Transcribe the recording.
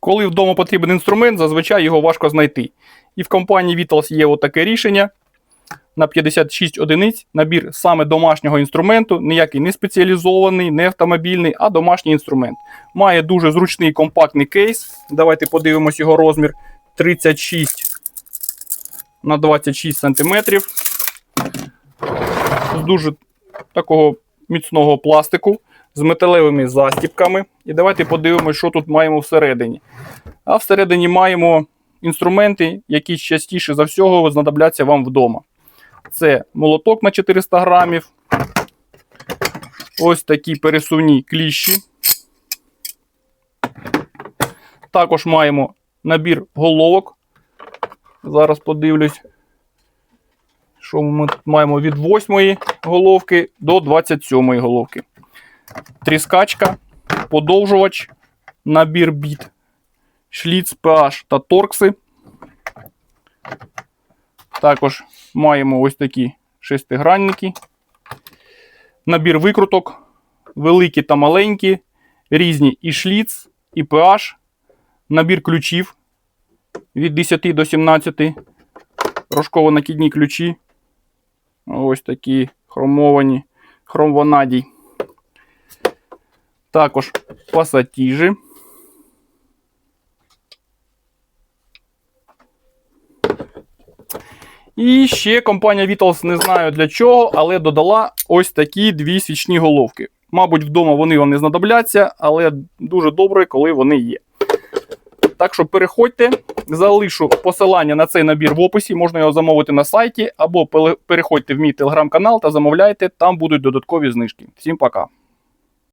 Коли вдома потрібен інструмент, зазвичай його важко знайти. І в компанії Vitals є отаке рішення на 56 одиниць набір саме домашнього інструменту, ніякий не спеціалізований, не автомобільний, а домашній інструмент. Має дуже зручний компактний кейс. Давайте подивимось його розмір 36 на 26 см. З дуже такого міцного пластику, з металевими застіпками. І давайте подивимось, що тут маємо всередині. А всередині маємо інструменти, які частіше за всього знадобляться вам вдома. Це молоток на 400 грамів. Ось такі пересувні кліщі. Також маємо набір головок. Зараз подивлюсь, що ми маємо від 8 головки до 27 головки. Тріскачка, подовжувач, набір біт, шліц, PH та торкси. Також маємо ось такі шестигранники, набір викруток, великі та маленькі, різні і шліц, і PH, набір ключів від 10 до 17, рожково-накидні ключі. Ось такі хромовані, хромванадій. Також пасатіжі. І ще компанія Vitals не знаю для чого, але додала ось такі дві свічні головки. Мабуть, вдома вони вам не знадобляться, але дуже добре, коли вони є. Так що переходьте, залишу посилання на цей набір в описі, можна його замовити на сайті, або переходьте в мій телеграм-канал та замовляйте, там будуть додаткові знижки. Всім пока!